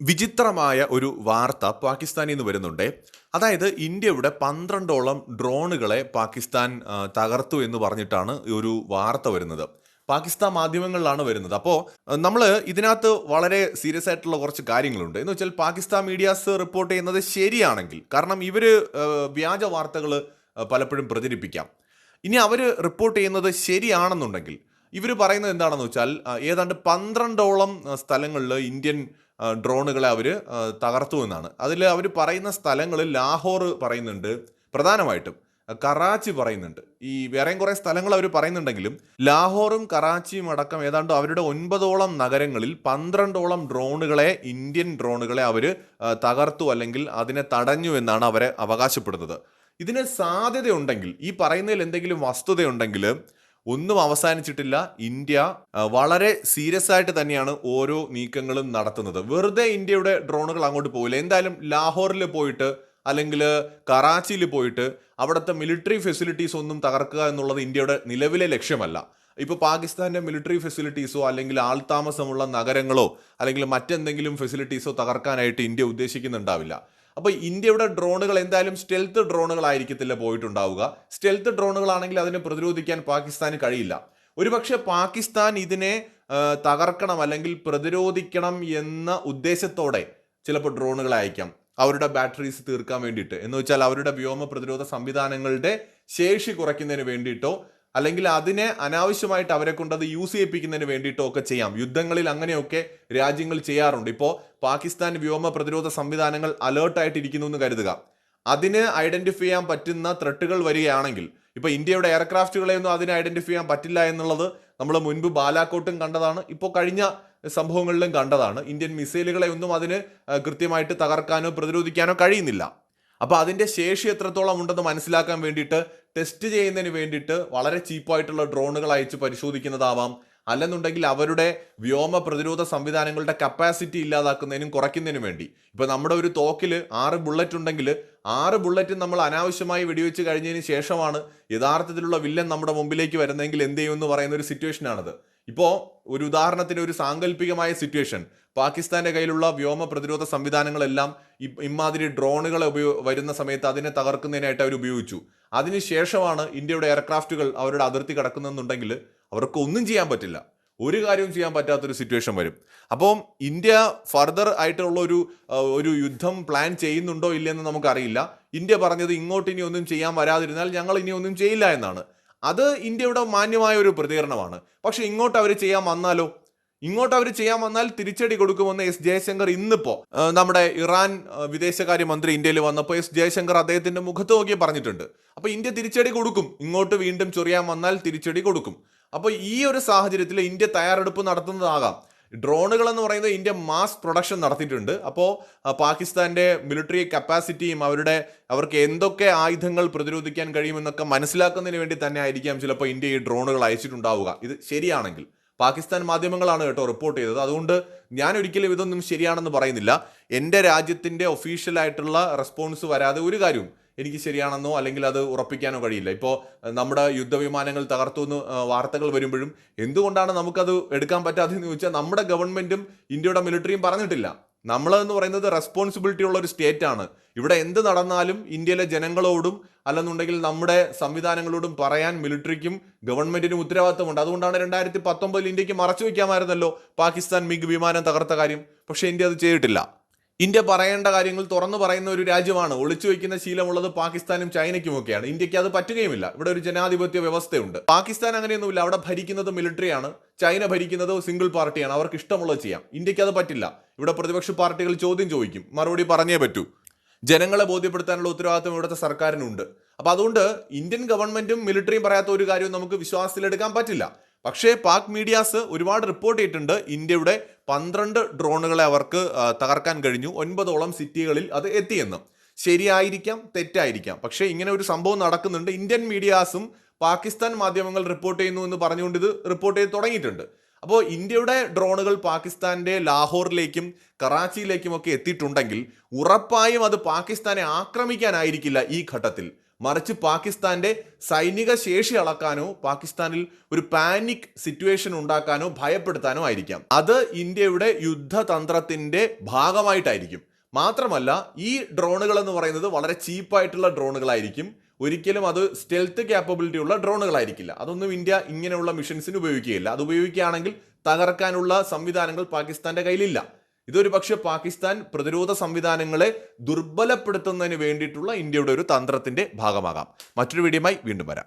വിചിത്രമായ ഒരു വാർത്ത പാകിസ്ഥാനിൽ നിന്ന് വരുന്നുണ്ട്. അതായത് ഇന്ത്യയുടെ പന്ത്രണ്ടോളം ഡ്രോണുകളെ പാകിസ്ഥാൻ തകർത്തു എന്ന് പറഞ്ഞിട്ടാണ് ഒരു വാർത്ത വരുന്നത്. പാകിസ്ഥാൻ മാധ്യമങ്ങളിലാണ് വരുന്നത്. അപ്പോൾ നമ്മൾ ഇതിനകത്ത് വളരെ സീരിയസ് ആയിട്ടുള്ള കുറച്ച് കാര്യങ്ങളുണ്ട്. എന്ന് വെച്ചാൽ പാകിസ്ഥാൻ മീഡിയാസ് റിപ്പോർട്ട് ചെയ്യുന്നത് ശരിയാണെങ്കിൽ കാരണം ഇവർ വ്യാജ വാർത്തകൾ പലപ്പോഴും പ്രചരിപ്പിക്കാം. ഇനി അവർ റിപ്പോർട്ട് ചെയ്യുന്നത് ശരിയാണെന്നുണ്ടെങ്കിൽ ഇവർ പറയുന്നത് എന്താണെന്ന് വെച്ചാൽ ഏതാണ്ട് പന്ത്രണ്ടോളം സ്ഥലങ്ങളിൽ ഇന്ത്യൻ ഡ്രോണുകളെ അവർ തകർത്തു എന്നാണ്. അതിൽ അവർ പറയുന്ന സ്ഥലങ്ങളിൽ ലാഹോർ പറയുന്നുണ്ട് പ്രധാനമായിട്ടും. കറാച്ചി പറയുന്നുണ്ട്. ഈ വേറെയും കുറേ സ്ഥലങ്ങൾ അവർ പറയുന്നുണ്ടെങ്കിലും ലാഹോറും കറാച്ചിയും അടക്കം ഏതാണ്ട് അവരുടെ ഒൻപതോളം നഗരങ്ങളിൽ പന്ത്രണ്ടോളം ഡ്രോണുകളെ ഇന്ത്യൻ ഡ്രോണുകളെ അവർ തകർത്തു അല്ലെങ്കിൽ അതിനെ തടഞ്ഞു എന്നാണ് അവരെ അവകാശപ്പെടുന്നത്. ഇതിന് സാധ്യതയുണ്ടെങ്കിൽ ഈ പറയുന്നതിൽ എന്തെങ്കിലും വസ്തുതയുണ്ടെങ്കിൽ ഒന്നും അവസാനിച്ചിട്ടില്ല. ഇന്ത്യ വളരെ സീരിയസ് ആയിട്ട് തന്നെയാണ് ഓരോ നീക്കങ്ങളും നടത്തുന്നത്. വെറുതെ ഇന്ത്യയുടെ ഡ്രോണുകൾ അങ്ങോട്ട് പോകില്ല എന്തായാലും ലാഹോറിൽ പോയിട്ട് അല്ലെങ്കിൽ കറാച്ചിയിൽ പോയിട്ട് അവിടുത്തെ മിലിറ്ററി ഫെസിലിറ്റീസ് ഒന്നും തകർക്കുക എന്നുള്ളത് ഇന്ത്യയുടെ നിലവിലെ ലക്ഷ്യമല്ല. ഇപ്പോൾ പാകിസ്ഥാന്റെ മിലിറ്ററി ഫെസിലിറ്റീസോ അല്ലെങ്കിൽ ആൾതാമസമുള്ള നഗരങ്ങളോ അല്ലെങ്കിൽ മറ്റെന്തെങ്കിലും ഫെസിലിറ്റീസോ തകർക്കാനായിട്ട് ഇന്ത്യ ഉദ്ദേശിക്കുന്നുണ്ടാവില്ല. അപ്പോൾ ഇന്ത്യയുടെ ഡ്രോണുകൾ എന്തായാലും സ്റ്റെൽത്ത് ഡ്രോണുകളായിരിക്കത്തില്ല പോയിട്ടുണ്ടാവുക. സ്റ്റെൽത്ത് ഡ്രോണുകളാണെങ്കിൽ അതിനെ പ്രതിരോധിക്കാൻ പാകിസ്ഥാന് കഴിയില്ല. ഒരുപക്ഷെ പാകിസ്ഥാൻ ഇതിനെ തകർക്കണം അല്ലെങ്കിൽ പ്രതിരോധിക്കണം എന്ന ഉദ്ദേശത്തോടെ ചിലപ്പോൾ ഡ്രോണുകൾ അയക്കാം അവരുടെ ബാറ്ററീസ് തീർക്കാൻ വേണ്ടിയിട്ട്. എന്ന് വെച്ചാൽ അവരുടെ വ്യോമ പ്രതിരോധ സംവിധാനങ്ങളുടെ ശേഷി കുറയ്ക്കുന്നതിന് വേണ്ടിയിട്ടോ അല്ലെങ്കിൽ അതിനെ അനാവശ്യമായിട്ട് അവരെ കൊണ്ട് അത് യൂസ് ചെയ്യിപ്പിക്കുന്നതിന് വേണ്ടിയിട്ടോ ഒക്കെ ചെയ്യാം. യുദ്ധങ്ങളിൽ അങ്ങനെയൊക്കെ രാജ്യങ്ങൾ ചെയ്യാറുണ്ട്. ഇപ്പോൾ പാകിസ്ഥാൻ വ്യോമ പ്രതിരോധ സംവിധാനങ്ങൾ അലേർട്ടായിട്ടിരിക്കുന്നു എന്ന് കരുതുക. അതിന് ഐഡന്റിഫൈ ചെയ്യാൻ പറ്റുന്ന ത്രെട്ടുകൾ വരികയാണെങ്കിൽ ഇപ്പൊ ഇന്ത്യയുടെ എയർക്രാഫ്റ്റുകളെയൊന്നും അതിനെ ഐഡന്റിഫൈ ചെയ്യാൻ പറ്റില്ല എന്നുള്ളത് നമ്മൾ മുൻപ് ബാലാക്കോട്ടും കണ്ടതാണ്. ഇപ്പോൾ കഴിഞ്ഞ സംഭവങ്ങളിലും കണ്ടതാണ്. ഇന്ത്യൻ മിസൈലുകളെ ഒന്നും അതിന് കൃത്യമായിട്ട് തകർക്കാനോ പ്രതിരോധിക്കാനോ കഴിയുന്നില്ല. അപ്പോൾ അതിന്റെ ശേഷി എത്രത്തോളം ഉണ്ടെന്ന് മനസ്സിലാക്കാൻ വേണ്ടിയിട്ട് ടെസ്റ്റ് ചെയ്യുന്നതിന് വേണ്ടിയിട്ട് വളരെ ചീപ്പായിട്ടുള്ള ഡ്രോണുകൾ അയച്ച് പരിശോധിക്കുന്നതാവാം. അല്ലെന്നുണ്ടെങ്കിൽ അവരുടെ വ്യോമ പ്രതിരോധ സംവിധാനങ്ങളുടെ കപ്പാസിറ്റി ഇല്ലാതാക്കുന്നതിനും കുറയ്ക്കുന്നതിനും വേണ്ടി. ഇപ്പോൾ നമ്മുടെ ഒരു തോക്കിൽ ആറ് ബുള്ളറ്റ് ഉണ്ടെങ്കിൽ ആറ് ബുള്ളറ്റും നമ്മൾ അനാവശ്യമായി വെടിവെച്ച് കഴിഞ്ഞതിന് ശേഷമാണ് യഥാർത്ഥത്തിലുള്ള വില്ലൻ നമ്മുടെ മുമ്പിലേക്ക് വരുന്നതെങ്കിൽ എന്ത് ചെയ്യുമെന്ന് പറയുന്ന ഒരു സിറ്റുവേഷനാണത് ഇപ്പോൾ ഒരു ഉദാഹരണത്തിന് ഒരു സാങ്കല്പികമായ സിറ്റുവേഷൻ പാകിസ്ഥാന്റെ കയ്യിലുള്ള വ്യോമ പ്രതിരോധ സംവിധാനങ്ങളെല്ലാം ഇമാതിരി ഡ്രോണുകളെ ഉപയോ വരുന്ന സമയത്ത് അതിനെ തകർക്കുന്നതിനായിട്ട് അവർ ഉപയോഗിച്ചു. അതിനുശേഷമാണ് ഇന്ത്യയുടെ എയർക്രാഫ്റ്റുകൾ അവരുടെ അതിർത്തി കടക്കുന്നെന്നുണ്ടെങ്കിൽ അവർക്ക് ഒന്നും ചെയ്യാൻ പറ്റില്ല. ഒരു കാര്യവും ചെയ്യാൻ പറ്റാത്തൊരു സിറ്റുവേഷൻ വരും. അപ്പോൾ ഇന്ത്യ ഫർദർ ആയിട്ടുള്ള ഒരു ഒരു യുദ്ധം പ്ലാൻ ചെയ്യുന്നുണ്ടോ ഇല്ലെന്ന് നമുക്കറിയില്ല. ഇന്ത്യ പറഞ്ഞത് ഇങ്ങോട്ട് ഇനി ഒന്നും ചെയ്യാൻ വരാതിരുന്നാൽ ഞങ്ങൾ ഇനി ഒന്നും ചെയ്യില്ല എന്നാണ്. അത് ഇന്ത്യയുടെ മാന്യമായ ഒരു പ്രതികരണമാണ്. പക്ഷെ ഇങ്ങോട്ട് അവർ ചെയ്യാൻ വന്നാലോ? ഇങ്ങോട്ട് അവർ ചെയ്യാൻ വന്നാൽ തിരിച്ചടി കൊടുക്കുമെന്ന് എസ് ജയശങ്കർ ഇന്നിപ്പോ നമ്മുടെ ഇറാൻ വിദേശകാര്യ വിദേശകാര്യമന്ത്രി ഇന്ത്യയിൽ വന്നപ്പോൾ എസ് ജയശങ്കർ അദ്ദേഹത്തിന്റെ മുഖത്ത് നോക്കി പറഞ്ഞിട്ടുണ്ട്. അപ്പോൾ ഇന്ത്യ തിരിച്ചടി കൊടുക്കും. ഇങ്ങോട്ട് വീണ്ടും ചൊറിയാൻ വന്നാൽ തിരിച്ചടി കൊടുക്കും. അപ്പോൾ ഈ ഒരു സാഹചര്യത്തിൽ ഇന്ത്യ തയ്യാറെടുപ്പ് നടത്തുന്നതാകാം. ഡ്രോണുകൾ എന്ന് പറയുന്നത് ഇന്ത്യ മാസ് പ്രൊഡക്ഷൻ നടത്തിയിട്ടുണ്ട്. അപ്പോൾ പാകിസ്ഥാന്റെ മിലിറ്ററി കപ്പാസിറ്റിയും അവരുടെ അവർക്ക് എന്തൊക്കെ ആയുധങ്ങൾ പ്രതിരോധിക്കാൻ കഴിയുമെന്നൊക്കെ മനസ്സിലാക്കുന്നതിന് വേണ്ടി തന്നെ ആയിരിക്കാം ചിലപ്പോൾ ഇന്ത്യ ഈ ഡ്രോണുകൾ അയച്ചിട്ടുണ്ടാവുക. ഇത് ശരിയാണെങ്കിൽ. പാകിസ്ഥാൻ മാധ്യമങ്ങളാണ് കേട്ടോ റിപ്പോർട്ട് ചെയ്തത്. അതുകൊണ്ട് ഞാൻ ഒരിക്കലും ഇതൊന്നും ശരിയാണെന്ന് പറയുന്നില്ല. എന്റെ രാജ്യത്തിന്റെ ഒഫീഷ്യലായിട്ടുള്ള റെസ്പോൺസ് വരാതെ ഒരു കാര്യവും എനിക്ക് ശരിയാണെന്നോ അല്ലെങ്കിൽ അത് ഉറപ്പിക്കാനോ കഴിയില്ല. ഇപ്പോൾ നമ്മുടെ യുദ്ധവിമാനങ്ങൾ തകർത്തു എന്ന് വാർത്തകൾ വരുമ്പോഴും എന്തുകൊണ്ടാണ് നമുക്കത് എടുക്കാൻ പറ്റാത്തതെന്ന് ചോദിച്ചാൽ നമ്മുടെ ഗവൺമെന്റും ഇന്ത്യയുടെ മിലിറ്ററിയും പറഞ്ഞിട്ടില്ല. നമ്മളെന്ന് പറയുന്നത് റെസ്പോൺസിബിലിറ്റി ഉള്ള ഒരു സ്റ്റേറ്റ് ആണ് ഇവിടെ എന്ത് നടന്നാലും ഇന്ത്യയിലെ ജനങ്ങളോടും അല്ലെന്നുണ്ടെങ്കിൽ നമ്മുടെ സംവിധാനങ്ങളോടും പറയാൻ മിലിറ്ററിക്കും ഗവൺമെന്റിനും ഉത്തരവാദിത്തമുണ്ട്. അതുകൊണ്ടാണ് രണ്ടായിരത്തി പത്തൊമ്പതിൽ ഇന്ത്യയ്ക്ക് മറച്ചു വയ്ക്കാമായിരുന്നല്ലോ പാകിസ്ഥാൻ മിഗ് വിമാനം തകർത്ത കാര്യം. പക്ഷേ ഇന്ത്യ അത് ചെയ്തിട്ടില്ല. ഇന്ത്യ പറയേണ്ട കാര്യങ്ങൾ തുറന്നു പറയുന്ന ഒരു രാജ്യമാണ്. ഒളിച്ചു വയ്ക്കുന്ന ശീലമുള്ളത് പാകിസ്ഥാനും ചൈനയ്ക്കുമൊക്കെയാണ്. ഇന്ത്യയ്ക്ക് അത് പറ്റുകയുമില്ല. ഇവിടെ ഒരു ജനാധിപത്യ വ്യവസ്ഥയുണ്ട്. പാകിസ്ഥാൻ അങ്ങനെയൊന്നുമില്ല. അവിടെ ഭരിക്കുന്നത് മിലിറ്ററിയാണ്. ചൈന ഭരിക്കുന്നത് സിംഗിൾ പാർട്ടിയാണ്. അവർക്ക് ഇഷ്ടമുള്ളത് ചെയ്യാം. ഇന്ത്യയ്ക്ക് അത് പറ്റില്ല. ഇവിടെ പ്രതിപക്ഷ പാർട്ടികൾ ചോദ്യം ചോദിക്കും. മറുപടി പറഞ്ഞേ പറ്റൂ. ജനങ്ങളെ ബോധ്യപ്പെടുത്താനുള്ള ഉത്തരവാദിത്വം ഇവിടുത്തെ സർക്കാരിനുണ്ട്. അപ്പൊ അതുകൊണ്ട് ഇന്ത്യൻ ഗവൺമെന്റും മിലിറ്ററിയും പറയാത്ത ഒരു കാര്യവും നമുക്ക് വിശ്വാസത്തിലെടുക്കാൻ പറ്റില്ല. പക്ഷേ പാക് മീഡിയാസ് ഒരുപാട് റിപ്പോർട്ട് ചെയ്തിട്ടുണ്ട്. ഇന്ത്യയുടെ പന്ത്രണ്ട് ഡ്രോണുകളെ അവർക്ക് തകർക്കാൻ കഴിഞ്ഞു. ഒൻപതോളം സിറ്റികളിൽ അത് എത്തിയെന്ന്. ശരിയായിരിക്കാം തെറ്റായിരിക്കാം. പക്ഷേ ഇങ്ങനെ ഒരു സംഭവം നടക്കുന്നുണ്ട്. ഇന്ത്യൻ മീഡിയാസും പാകിസ്ഥാൻ മാധ്യമങ്ങൾ റിപ്പോർട്ട് ചെയ്യുന്നു എന്ന് പറഞ്ഞുകൊണ്ട് ഇത് റിപ്പോർട്ട് ചെയ്ത് തുടങ്ങിയിട്ടുണ്ട്. അപ്പോൾ ഇന്ത്യയുടെ ഡ്രോണുകൾ പാകിസ്ഥാന്റെ ലാഹോറിലേക്കും കറാച്ചിയിലേക്കും ഒക്കെ എത്തിയിട്ടുണ്ടെങ്കിൽ ഉറപ്പായും അത് പാകിസ്ഥാനെ ആക്രമിക്കാനായിരിക്കില്ല ഈ ഘട്ടത്തിൽ. മറിച്ച് പാകിസ്ഥാന്റെ സൈനിക ശേഷി അളക്കാനോ പാകിസ്ഥാനിൽ ഒരു പാനിക് സിറ്റുവേഷൻ ഉണ്ടാക്കാനോ ഭയപ്പെടുത്താനോ ആയിരിക്കാം. അത് ഇന്ത്യയുടെ യുദ്ധതന്ത്രത്തിന്റെ ഭാഗമായിട്ടായിരിക്കും. മാത്രമല്ല ഈ ഡ്രോണുകൾ എന്ന് പറയുന്നത് വളരെ ചീപ്പായിട്ടുള്ള ഡ്രോണുകളായിരിക്കും ഒരിക്കലും അത് സ്റ്റെൽത്ത് ക്യാപ്പബിലിറ്റി ഉള്ള ഡ്രോണുകളായിരിക്കില്ല അതൊന്നും ഇന്ത്യ ഇങ്ങനെയുള്ള മിഷൻസിന് ഉപയോഗിക്കുകയില്ല. അത് ഉപയോഗിക്കുകയാണെങ്കിൽ തകർക്കാനുള്ള സംവിധാനങ്ങൾ പാകിസ്ഥാന്റെ കയ്യിലില്ല. ഇതൊരു പക്ഷേ പാകിസ്ഥാൻ പ്രതിരോധ സംവിധാനങ്ങളെ ദുർബലപ്പെടുത്തുന്നതിന് വേണ്ടിയിട്ടുള്ള ഇന്ത്യയുടെ ഒരു തന്ത്രത്തിന്റെ ഭാഗമാകാം. മറ്റൊരു വീഡിയോയുമായി വീണ്ടും വരാം.